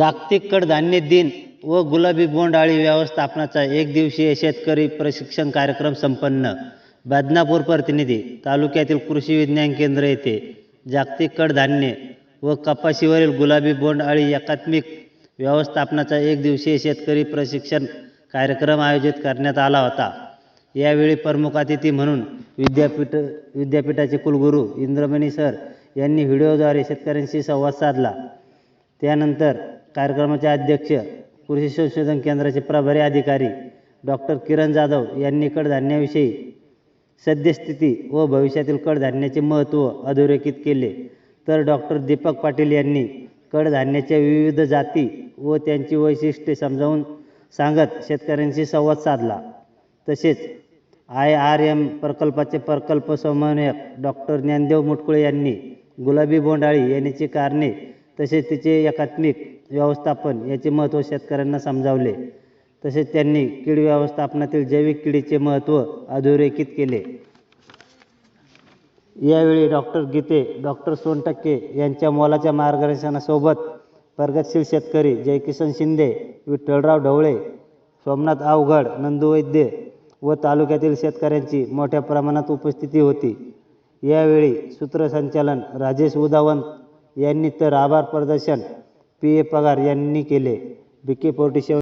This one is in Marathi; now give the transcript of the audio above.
जागतिक कडधान्य दिन व गुलाबी बोंडअळी व्यवस्थापनाचा एक दिवसीय शेतकरी प्रशिक्षण कार्यक्रम संपन्न. बदनापूर प्रतिनिधी तालुक्यातील कृषी विज्ञान केंद्र येथे जागतिक कडधान्य व कपाशीवरील गुलाबी बोंडअळी एकात्मिक व्यवस्थापनाचा एक दिवसीय शेतकरी प्रशिक्षण कार्यक्रम आयोजित करण्यात आला होता. यावेळी प्रमुख अतिथी म्हणून विद्यापीठ विद्यापीठाचे कुलगुरू इंद्रमणी सर यांनी व्हिडिओद्वारे शेतकऱ्यांशी संवाद साधला. त्यानंतर कार्यक्रमाचे अध्यक्ष कृषी संशोधन केंद्राचे प्रभारी अधिकारी डॉक्टर किरण जाधव यांनी कडधान्याविषयी सद्यस्थिती व भविष्यातील कडधान्याचे महत्त्व अधोरेखित केले. तर डॉक्टर दीपक पाटील यांनी कडधान्याच्या विविध जाती व त्यांची वैशिष्ट्ये समजावून सांगत शेतकऱ्यांशी संवाद साधला. तसेच आय आर एम प्रकल्पाचे प्रकल्प समन्वयक डॉक्टर ज्ञानदेव मुटकुळे यांनी गुलाबी बोंडाळी येण्याची कारणे तसेच तिचे एकात्मिक व्यवस्थापन याचे महत्त्व शेतकऱ्यांना समजावले. तसेच त्यांनी कीड व्यवस्थापनातील जैविक किडीचे महत्त्व अधोरेखित केले. यावेळी डॉक्टर गीते डॉक्टर सोनटक्के यांच्या मोलाच्या मार्गदर्शनासोबत प्रगतशील शेतकरी जयकिशन शिंदे विठ्ठलराव ढवळे सोमनाथ आवघड नंदू वैद्य व तालुक्यातील शेतकऱ्यांची मोठ्या प्रमाणात उपस्थिती होती. यावेळी सूत्रसंचालन राजेश उदावंत यांनी तर आभार प्रदर्शन पी ए पगार यांनी केले. बी के फोर्टी सेवन